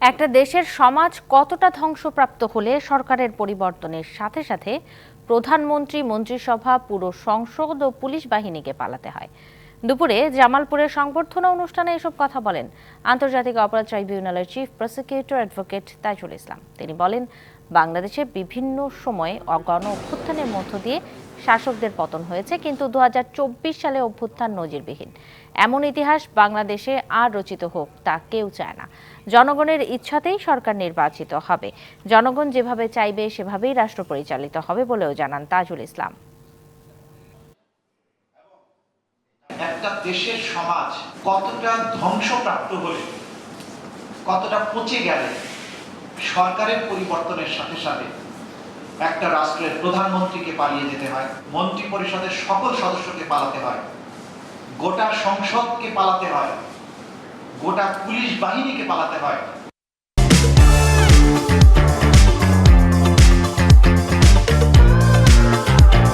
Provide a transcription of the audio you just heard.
একটা দেশের সমাজ কতটা ধ্বংসপ্রাপ্ত হলে সরকারের পরিবর্তনের সাথে সাথে প্রধানমন্ত্রী, মন্ত্রিসভা, পুরো সংসদ ও পুলিশ বাহিনীকে পালাতে হয়। দুপুরে জামালপুরের সংবর্ধনা অনুষ্ঠানে এসব কথা বলেন আন্তর্জাতিক অপরাধ ট্রাইব্যুনালের chief prosecutor advocate Tajul Islam. তিনি বলেন, বাংলাদেশে বিভিন্ন সময়ে অগণ অভ্যুত্থানের মধ্য দিয়ে শাসকদের পতন হয়েছে, কিন্তু দু হাজার চব্বিশ সালে অভ্যুত্থান নজিরবিহীন। এমন ইতিহাস বাংলাদেশে আর রচিত হোক তা কেউ চায় না। জনগণের ইচ্ছাতেই সরকার নির্বাচিত হবে। জনগণ যেভাবে চাইবে, সেভাবেই রাষ্ট্র পরিচালিত হবে বলেও জানান তাজুল ইসলাম। একটা দেশের সমাজ কতটা ধ্বংসপ্রাপ্ত হলে, কতটা পচে গেলে সরকারের পরিবর্তনের সাথে সাথে একটা রাষ্ট্রের প্রধানমন্ত্রীকে পালিয়ে যেতে হয় মন্ত্রী পরিষদের সকল সদস্যকে পালাতে হয়, গোটা সংসদকে পালাতে হয়, গোটা পুলিশ বাহিনীকে পালাতে হয়